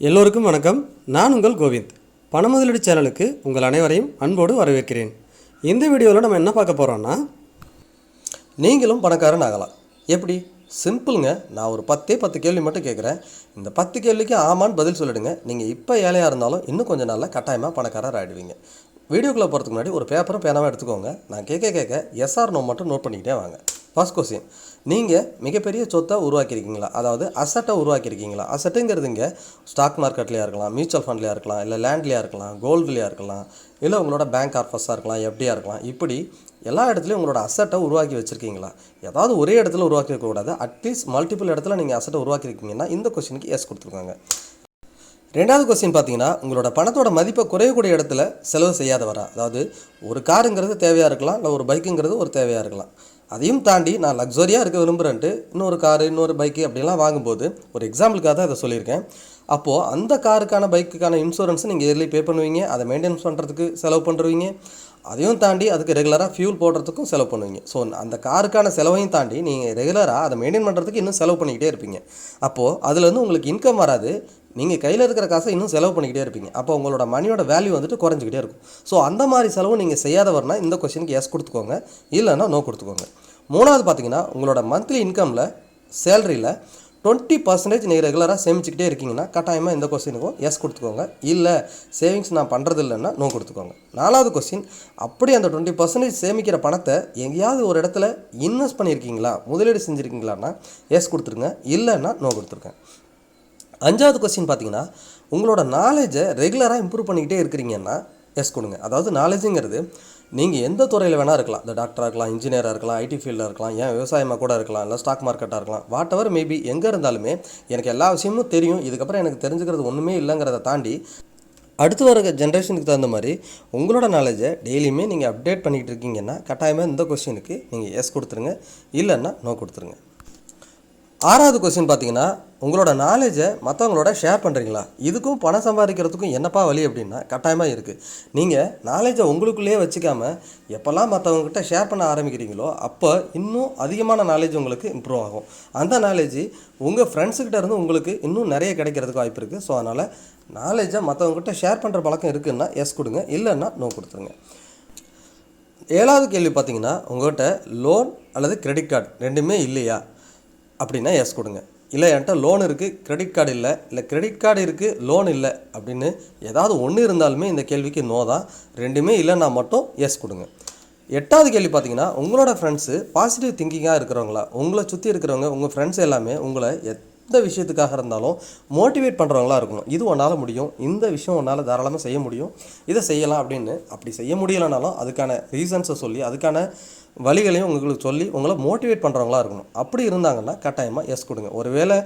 எல்லோருக்கும் வணக்கம். நான் உங்கள் கோவிந்த். பண முதலீடு சேனலுக்கு உங்கள் அனைவரையும் அன்போடு வரவேற்கிறேன். இந்த வீடியோவில் நம்ம என்ன பார்க்க போகிறோம்னா நீங்களும் பணக்காரன் ஆகலாம். எப்படி? சிம்பிளுங்க. நான் ஒரு பத்தே பத்து கேள்வி மட்டும் கேட்குறேன் இந்த பத்து கேள்விக்கு ஆமான்னு பதில் சொல்லிடுங்க. நீங்கள் இப்போ ஏழையாக இருந்தாலும் இன்னும் கொஞ்சம் நாளில் கட்டாயமாக பணக்காரர் ஆகிடுவீங்க வீடியோக்குள்ளே போகிறதுக்கு முன்னாடி ஒரு பேப்பரும் பேனாவும் எடுத்துக்கோங்க. நான் கேட்க கேட்க எஸ்ஆர் நோ மட்டும் நோட் பண்ணிக்கிட்டே வாங்க. ஃபர்ஸ்ட் கொஸ்டின் நீங்கள் மிகப்பெரிய சொத்தை உருவாக்கியிருக்கீங்களா? அதாவது அசட்டை உருவாக்கியிருக்கீங்களா? அசட்டுங்கிறது இங்கே ஸ்டாக் மார்க்கெட்லையாக இருக்கலாம் மியூச்சுவல் ஃபண்ட்லையாக இருக்கலாம் இல்லை லேண்ட்லையாக இருக்கலாம் கோல்டுலையாக இருக்கலாம் இல்லை உங்களோட பேங்க் ஆஃபர்ஸாக இருக்கலாம் எப்படியாக இருக்கலாம். இப்படி எல்லா இடத்துலையும் உங்களோட அசட்டை உருவாக்கி வச்சுருக்கீங்களா? ஏதாவது ஒரே இடத்துல உருவாக்கி இருக்கக்கூடாது அட்லீஸ்ட் மல்டிபிள் இடத்துல நீங்கள் அசட்டை உருவாக்கியிருக்கீங்கன்னா இந்த கொஸ்டினுக்கு எஸ் கொடுத்துருக்காங்க. ரெண்டாவது கொஸ்டின் பார்த்தீங்கன்னா உங்களோட பணத்தோட மதிப்பை குறையக்கூடிய இடத்துல செலவு செய்யாதவரா? அதாவது ஒரு காருங்கிறது தேவையாக இருக்கலாம் இல்லை ஒரு பைக்குங்கிறது ஒரு தேவையாக இருக்கலாம். அதையும் தாண்டி நான் லக்ஸரியாக இருக்க விரும்புகிறேன்ட்டு இன்னொரு காரு இன்னொரு பைக்கு அப்படிலாம் வாங்கும்போது ஒரு எக்ஸாம்பிளுக்காக தான் இதை சொல்லியிருக்கேன். அப்போது அந்த காருக்கான பைக்குக்கான இன்சூரன்ஸை நீங்கள் இயர்லி பே பண்ணுவீங்க. அதை மெயின்டைன்ஸ் பண்ணுறதுக்கு செலவு பண்ணுறீங்க அதையும் தாண்டி அதுக்கு ரெகுலராக ஃபியூல் போடுறதுக்கும் செலவு பண்ணுவீங்க. ஸோ அந்த காருக்கான செலவையும் தாண்டி நீங்கள் ரெகுலராக அதை மெயின்டைன் பண்ணுறதுக்கு இன்னும் செலவு பண்ணிக்கிட்டே இருப்பீங்க. அப்போது அதுலேருந்து உங்களுக்கு இன்கம் வராது. நீங்கள் கையில் இருக்கிற காசை இன்னும் செலவு பண்ணிக்கிட்டே இருப்பீங்க. அப்போ உங்களோட மணியோட வேல்யூ வந்துட்டு குறைஞ்சிக்கிட்டே இருக்கும். ஸோ அந்த மாதிரி செலவு நீங்கள் செய்யாதவர்னா இந்த கொஸ்டினுக்கு எஸ் கொடுத்துக்கோங்க. இல்லைன்னா நோ கொடுத்துக்கோங்க. மூணாவது பார்த்தீங்கன்னா உங்களோட மந்த்லி இன்கமில் சேலரியில் டுவெண்ட்டி பர்சன்டேஜ் நீங்கள் ரெகுலராக சேமிச்சுக்கிட்டே இருக்கீங்கன்னா கட்டாயமாக இந்த கொஸ்டினுக்கும் எஸ் கொடுத்துக்கோங்க. இல்லை சேவிங்ஸ் நான் பண்ணுறது இல்லைன்னா நோ கொடுத்துக்கோங்க. நாலாவது கொஸ்டின் அப்படி அந்த டுவெண்ட்டி பர்சன்டேஜ் சேமிக்கிற பணத்தை எங்கேயாவது ஒரு இடத்துல இன்வெஸ்ட் பண்ணியிருக்கீங்களா? முதலீடு செஞ்சுருக்கீங்களான்னா எஸ் கொடுத்துருங்க. இல்லைன்னா நோ கொடுத்துருக்கேன் அஞ்சாவது கொஸ்டின் பார்த்தீங்கன்னா உங்களோட நாலேஜை ரெகுலராக இம்ப்ரூவ் பண்ணிக்கிட்டே இருக்கிறீங்கன்னா எஸ் கொடுங்க. அதாவது நாலேஜுங்கிறது நீங்கள் எந்த துறையில் வேணால் இருக்கலாம். இந்த டாக்டராக இருக்கலாம் இன்ஜினியராக இருக்கலாம் ஐடி ஃபீல்டில் இருக்கலாம் ஏன் விவசாயமாக கூட இருக்கலாம் இல்லை ஸ்டாக் மார்க்கெட்டாக இருக்கலாம் வாட் எவர் மேபி எங்கே இருந்தாலுமே எனக்கு எல்லா விஷயமும் தெரியும். இதுக்கப்புறம் எனக்கு தெரிஞ்சுக்கிறது ஒன்றுமே இல்லைங்கிறத தாண்டி அடுத்து வர ஜென்ரேஷனுக்கு தகுந்த மாதிரி உங்களோட நாலேஜை டெய்லியுமே நீங்கள் அப்டேட் பண்ணிக்கிட்டு இருக்கீங்கன்னா கட்டாயமாக இந்த கொஸ்டினுக்கு நீங்கள் எஸ் கொடுத்துருங்க. இல்லைன்னா நோ கொடுத்துருங்க. ஆறாவது கொஸ்டின் பார்த்தீங்கன்னா உங்களோட நாலேஜை மற்றவங்களோட ஷேர் பண்ணுறீங்களா இதுக்கும் பணம் சம்பாதிக்கிறதுக்கும் என்னப்பா வழி அப்படின்னா கட்டாயமாக இருக்குது நீங்கள் நாலேஜை உங்களுக்குள்ளேயே வச்சுக்காம எப்போல்லாம் மற்றவங்ககிட்ட ஷேர் பண்ண ஆரம்பிக்கிறீங்களோ அப்போ இன்னும் அதிகமான நாலேஜ் உங்களுக்கு இம்ப்ரூவ் ஆகும். அந்த நாலேஜ் உங்கள் ஃப்ரெண்ட்ஸுக்கிட்ட இருந்து உங்களுக்கு இன்னும் நிறைய கிடைக்கிறதுக்கு வாய்ப்பு இருக்குது ஸோ அதனால் நாலேஜை மற்றவங்ககிட்ட ஷேர் பண்ணுற பழக்கம் இருக்குன்னா எஸ் கொடுங்க. இல்லைன்னா நோ கொடுத்துருங்க. ஏழாவது கேள்வி பார்த்தீங்கன்னா உங்கள்கிட்ட லோன் அல்லது கிரெடிட் கார்டு ரெண்டுமே இல்லையா? அப்படின்னா எஸ் கொடுங்க. இல்லை என்கிட்ட லோன் இருக்குது கிரெடிட் கார்டு இல்லை. இல்லை கிரெடிட் கார்டு இருக்குது லோன் இல்லை அப்படின்னு ஏதாவது ஒன்று இருந்தாலுமே இந்த கேள்விக்கு நோ தான். ரெண்டுமே இல்லைன்னா மட்டும் எஸ் கொடுங்க. எட்டாவது கேள்வி பார்த்தீங்கன்னா உங்களோட ஃப்ரெண்ட்ஸு பாசிட்டிவ் திங்கிங்காக இருக்கிறவங்களா? உங்களை சுற்றி இருக்கிறவங்க உங்கள் ஃப்ரெண்ட்ஸ் எல்லாமே உங்களை எத் எந்த விஷயத்துக்காக இருந்தாலும் மோட்டிவேட் பண்ணுறவங்களா இருக்கணும். இது உன்னால் முடியும். இந்த விஷயம் உன்னால் தாராளமாக செய்ய முடியும். இதை செய்யலாம் அப்படின்னு அப்படி செய்ய முடியலைனாலும் அதுக்கான ரீசன்ஸை சொல்லி அதுக்கான வழிகளையும் உங்களுக்கு சொல்லி உங்களை மோட்டிவேட் பண்ணுறவங்களா இருக்கணும். அப்படி இருந்தாங்கன்னா கட்டாயமாக எஸ் கொடுங்க. ஒருவேளை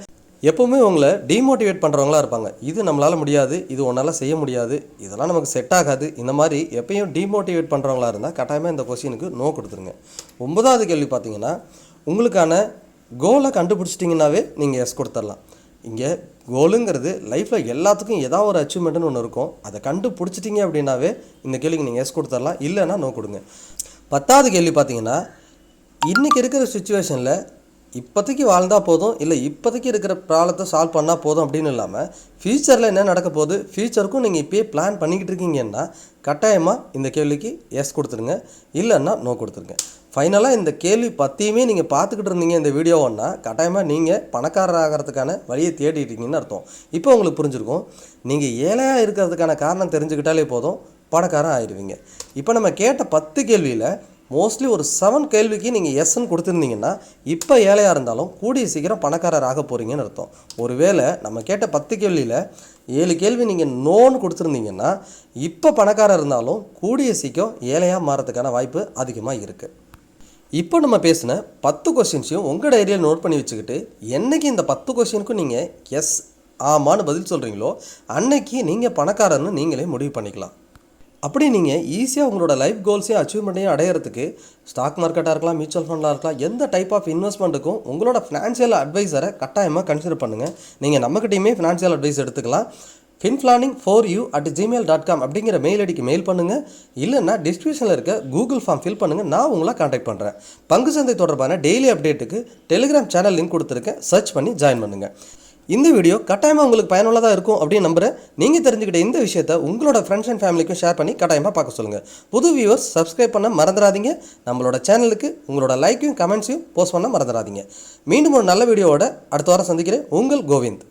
எப்போவுமே உங்களை டிமோட்டிவேட் பண்ணுறவங்களா இருப்பாங்க. இது நம்மளால் முடியாது. இது உன்னால் செய்ய முடியாது. இதெல்லாம் நமக்கு செட் ஆகாது. இந்த மாதிரி எப்பயும் டிமோட்டிவேட் பண்ணுறவங்களா இருந்தால் கட்டாயமாக இந்த கொஸ்டினுக்கு நோ கொடுத்துருங்க. ஒன்பதாவது கேள்வி பார்த்தீங்கன்னா உங்களுக்கான கோலை கண்டுபிடிச்சிட்டிங்கனாவே நீங்கள் எஸ் கொடுத்துடலாம். இங்கே கோலுங்கிறது லைஃப்பில் எல்லாத்துக்கும் ஏதாவது ஒரு அச்சீவ்மெண்ட்டுன்னு ஒன்று இருக்கும். அதை கண்டுபிடிச்சிட்டிங்க அப்படின்னாவே இந்த கேள்விக்கு நீங்கள் எஸ் கொடுத்துடலாம். இல்லைன்னா நோ கொடுங்க. பத்தாவது கேள்வி பார்த்தீங்கன்னா இன்றைக்கி இருக்கிற சுச்சுவேஷனில் இப்போதைக்கு வாழ்ந்தால் போதும் இல்லை இப்போதைக்கு இருக்கிற ப்ராப்ளத்தை சால்வ் பண்ணால் போதும் அப்படின்னு இல்லாமல் ஃப்யூச்சரில் என்ன நடக்க போகுது ஃப்யூச்சருக்கும் நீங்கள் இப்போயே பிளான் பண்ணிக்கிட்டு இருக்கீங்கன்னா கட்டாயமாக இந்த கேள்விக்கு எஸ் கொடுத்துருங்க இல்லைன்னா நோ கொடுத்துருங்க ஃபைனலாக இந்த கேள்வி பற்றியுமே நீங்கள் பார்த்துக்கிட்டு இருந்தீங்க இந்த வீடியோவன்னா கட்டாயமாக நீங்கள் பணக்காரர் ஆகிறதுக்கான வழியை தேடிட்டீங்கன்னு அர்த்தம். இப்போ உங்களுக்கு புரிஞ்சிருக்கும். நீங்கள் ஏழையாக இருக்கிறதுக்கான காரணம் தெரிஞ்சுக்கிட்டாலே போதும் பணக்காரன் ஆயிடுவீங்க இப்போ நம்ம கேட்ட பத்து கேள்வியில் மோஸ்ட்லி ஒரு செவன் கேள்விக்கு நீங்கள் எஸ்ன்னு கொடுத்துருந்தீங்கன்னா இப்போ ஏழையாக இருந்தாலும் கூடிய சீக்கிரம் பணக்காரர் ஆக போகிறீங்கன்னு அர்த்தம். ஒருவேளை நம்ம கேட்ட பத்து கேள்வியில் ஏழு கேள்வி நீங்கள் நோன்னு கொடுத்துருந்தீங்கன்னா இப்போ பணக்காரர் இருந்தாலும் கூடிய சீக்கிரம் ஏழையாக மாறதுக்கான வாய்ப்பு அதிகமாக இருக்குது இப்போ நம்ம பேசின பத்து கொஸ்டின்ஸையும் உங்கள் டைரியில் நோட் பண்ணி வச்சுக்கிட்டு என்றைக்கு இந்த பத்து கொஸ்டினுக்கும் நீங்கள் எஸ் ஆமான்னு பதில் சொல்கிறீங்களோ அன்னைக்கு நீங்கள் பணக்காரன்னு நீங்களே முடிவு பண்ணிக்கலாம். அப்படி நீங்கள் ஈஸியாக உங்களோட லைஃப் கோல்ஸையும் அச்சீவ்மெண்ட்டையும் அடையிறதுக்கு ஸ்டாக் மார்க்கெட்டாக இருக்கலாம் மியூச்சுவல் ஃபண்டாக இருக்கலாம் எந்த டைப் ஆஃப் இன்வெஸ்ட்மெண்ட்டுக்கும் உங்களோட ஃபினான்ஷியல் அட்வைஸரை கட்டாயமாக கன்சிடர் பண்ணுங்கள் நீங்கள் நம்மக்கிட்டையுமே ஃபினான்ஷியல் அட்வைஸ் எடுத்துக்கலாம். Finplanning four you at Gmail dot com அப்படிங்கிற மெயில் ஐடிக்கு மெயில் பண்ணுங்கள் இல்லைன்னா டிஸ்கிரிப்ஷனில் இருக்க கூகுள் ஃபார்ம் ஃபில் பண்ணுங்கள் நான் உங்களை காண்டாக்ட் பண்ணுறேன் பங்கு சந்தை தொடர்பான டெய்லி அப்டேட்டுக்கு டெலிகிராம் சேனல் லிங்க் கொடுத்துருக்கேன். சர்ச் பண்ணி ஜாயின் பண்ணுங்கள் இந்த வீடியோ கட்டாயமாக உங்களுக்கு பயனுள்ளதாக இருக்கும் அப்படின்னு நம்புறேன். நீங்கள் தெரிஞ்சுக்கிட்ட இந்த விஷயத்த உங்களோட ஃப்ரெண்ட்ஸ் அண்ட் ஃபேமிலிக்கும் ஷேர் பண்ணி கட்டாயமாக பார்க்க சொல்லுங்கள் புது வியூவர்ஸ் சப்ஸ்கிரைப் பண்ண மறந்துடாதீங்க. நம்மளோட சேனலுக்கு உங்களோட லைக்கையும் கமெண்ட்ஸையும் போஸ்ட் பண்ண மறந்துடாதீங்க. மீண்டும் ஒரு நல்ல வீடியோவோட அடுத்த வாரம் சந்திக்கிறேன். உங்கள் கோவிந்த்.